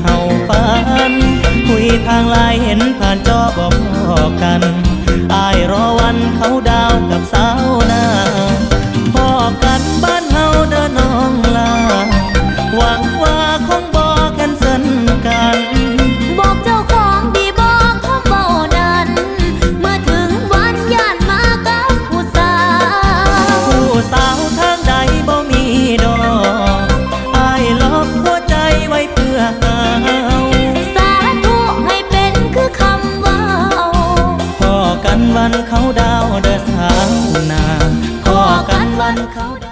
เฮาฝัน คุยทางไลน์เห็นผ่านจอบอกพอกันอายรอวันเขาดาวกับสาวนาพอกันบ้า วันเขาดาวเดือสาวนาพอกันวันเขาดาว